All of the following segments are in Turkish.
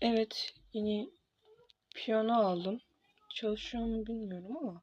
Evet yeni piyano aldım. Çalışıyor mu bilmiyorum ama.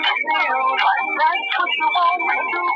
没有答案，不是我。